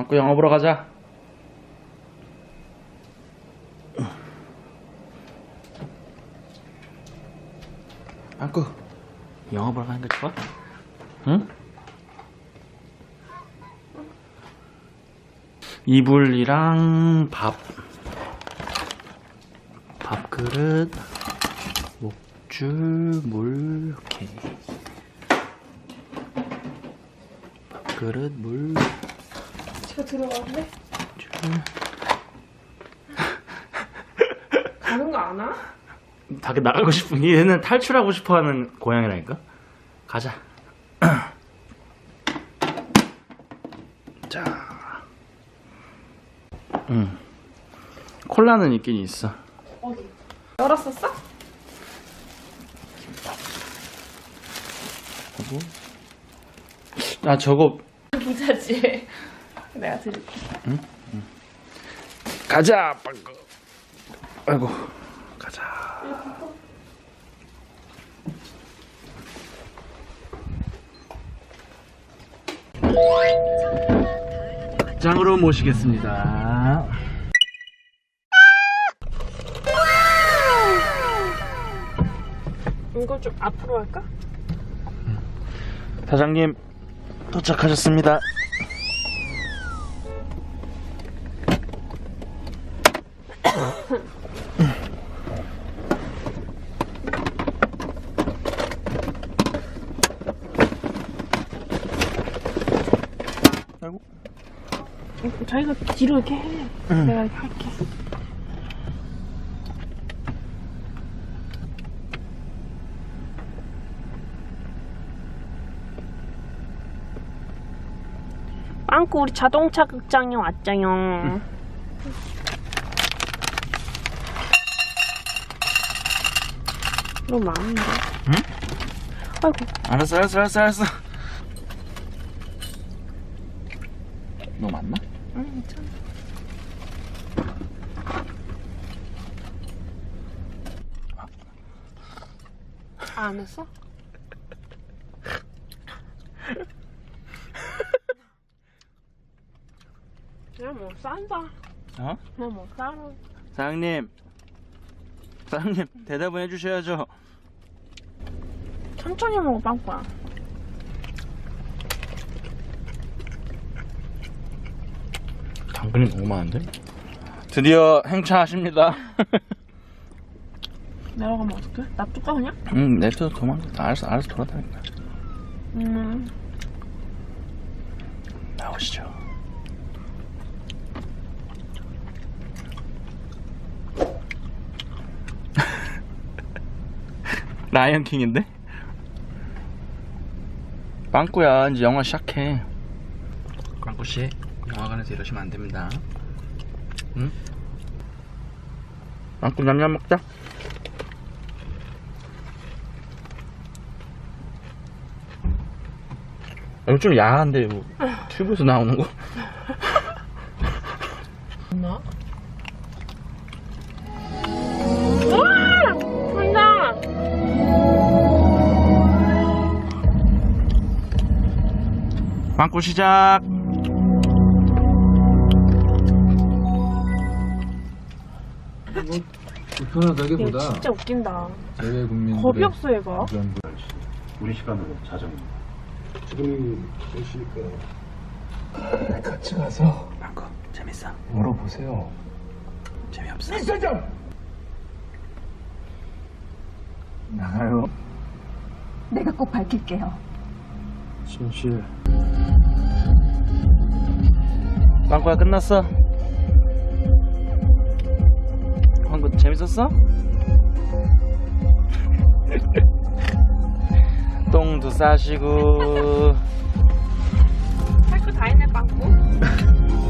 막고 영화 보러 가자. 막고 영화 보러 가는 거 좋아? 응? 이불이랑 밥, 밥그릇, 목줄, 물, 오케이. 밥그릇, 물, 들어갈래? 줄. 가는 거 아나? 밖에 나가고 싶은 얘는 탈출하고 싶어하는 고양이라니까. 가자. 자, 응. 콜라는 있긴 있어. 어디? 열었었어? 그리고 아 저거 부자지. 내가 드릴게. 가자. 빵거. 아이고 가자. 장으로 모시겠습니다. 이거 좀 앞으로 할까? 사장님 도착하셨습니다. 아이고. 어, 자기가 뒤로 이렇게 해. 내가 이렇게 할게. 빵꾸 우리 자동차 극장에 왔자요. 너무 많은데. 응? 아이고. 알았어, 알았어, 알았어, 알았어. 너 맞나? 응, 괜찮아. 아, 안 했어? 그냥 뭐 싼다. 어? 그냥 뭐 싸로. 사장님, 사장님 대답은 해주셔야죠. 천천히 먹어 빵꾸야. 당근이 너무 많은데? 드디어 행차하십니다. 내려가면 어떡해? 놔둘까 그냥? 응, 내도 도망가. 알았어, 알았어, 돌아다니까. 음. 나오시죠. 라이언 킹인데? 빵꾸야, 이제 영화 시작해. 빵꾸 씨, 영화관에서 이러시면 안 됩니다. 응? 빵꾸 냠냠 먹자. 이거 좀 야한데, 이거 튜브에서 나오는 거? 나? 빵꾸 시작! 불편하다기보다 얘 진짜 웃긴다. 제외 국민들의 겁이 없어 얘가. 우리 시간으로 자정. 지금이 몇 시일까요? 같이 가서 빵꾸, 재밌어. 물어보세요. 재미없어. 이사장 나가요. 내가 꼭 밝힐게요. 진실. 빵꾸야, 끝났어? 광고 재밌었어? 똥도 싸시고 할 거 다 했네 빵꾸.